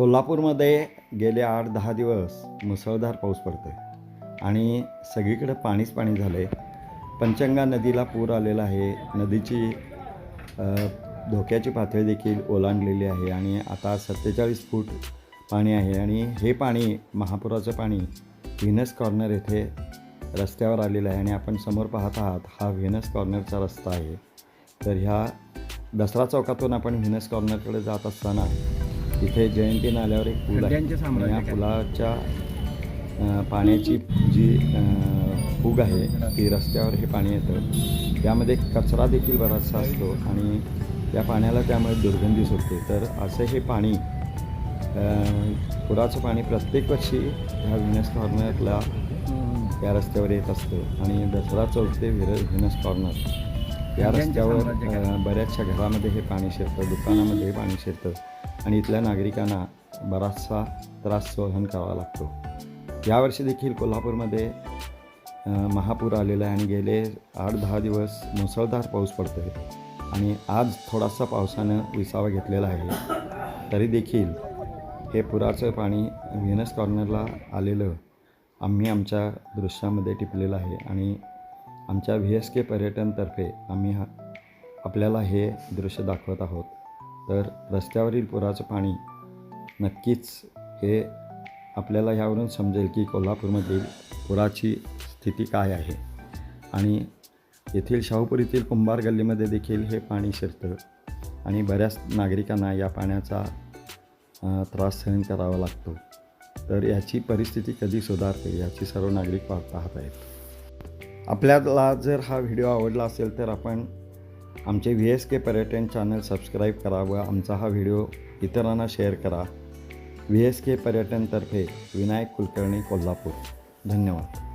कोल्हापूरमध्ये गेले आठ दहा दिवस मुसळधार पाऊस पडतो आहे आणि सगळीकडे पाणीच पाणी झालं आहे पंचंगा नदीला पूर आलेला आहे. नदीची धोक्याची पातळी देखील ओलांडलेली आहे. आणि आता सत्तेचाळीस फूट पाणी आहे. आणि हे पाणी महापुराचं पाणी व्हिनस कॉर्नर येथे रस्त्यावर आलेलं आहे. आणि आपण समोर पाहत आहात हा व्हिनस कॉर्नरचा रस्ता आहे. तर ह्या दसरा चौकातून आपण व्हिनस कॉर्नरकडे जात असताना इथे जयंती नाल्यावर एक पूल आहे. या पुलाच्या पाण्याची जी फूग आहे ती रस्त्यावर हे पाणी येतं. त्यामध्ये कचरा देखील बराचसा असतो आणि या पाण्याला त्यामुळे दुर्गंधी सुटते. तर असं हे पाणी पुराचं पाणी प्रत्येक वर्षी ह्या व्हिनस कॉर्नरला या रस्त्यावर येत असतं. आणि दसरा चौक ते विर व्हिनस कॉर्नर या रस्त्यावर बऱ्याचशा घरामध्ये हे पाणी शिरतं दुकानामध्ये हे पाणी शिरतं. आणि इथल्या नागरिकांना बराचसा त्रास सहन करावा लागतो. यावर्षी देखील कोल्हापूरमध्ये महापूर आलेला आहे आणि गेले आठ दहा दिवस मुसळधार पाऊस पडतो आहे आणि आज थोडासा पावसानं विसावा घेतलेला आहे. तरी देखील हे पुराचं पाणी व्हिनस कॉर्नरला आलेलं आम्ही आमच्या दृश्यामध्ये टिपलेलं आहे. आणि आमच्या व्ही एस के पर्यटनतर्फे आम्ही हा आपल्याला हे दृश्य दाखवत आहोत. तर रस्त्यावरील पुराचं पाणी नक्कीच हे आपल्याला ह्यावरून समजेल की कोल्हापूरमधील पुराची स्थिती काय आहे. आणि येथील शाहूपुरीतील कुंभार गल्लीमध्ये देखील हे पाणी शिरतं आणि बऱ्याच नागरिकांना या पाण्याचा त्रास सहन करावा लागतो. तर याची परिस्थिती कधी सुधारते याची सर्व नागरिक पाहत आहेत. आपल्याला जर हा व्हिडिओ आवडला असेल तर आपण आमचे व्ही एस के पर्यटन चॅनल सबस्क्राईब करा व आमचा हा व्हिडिओ इतरांना शेअर करा. व्ही एस के पर्यटनतर्फे विनायक कुलकर्णी कोल्हापूर. धन्यवाद.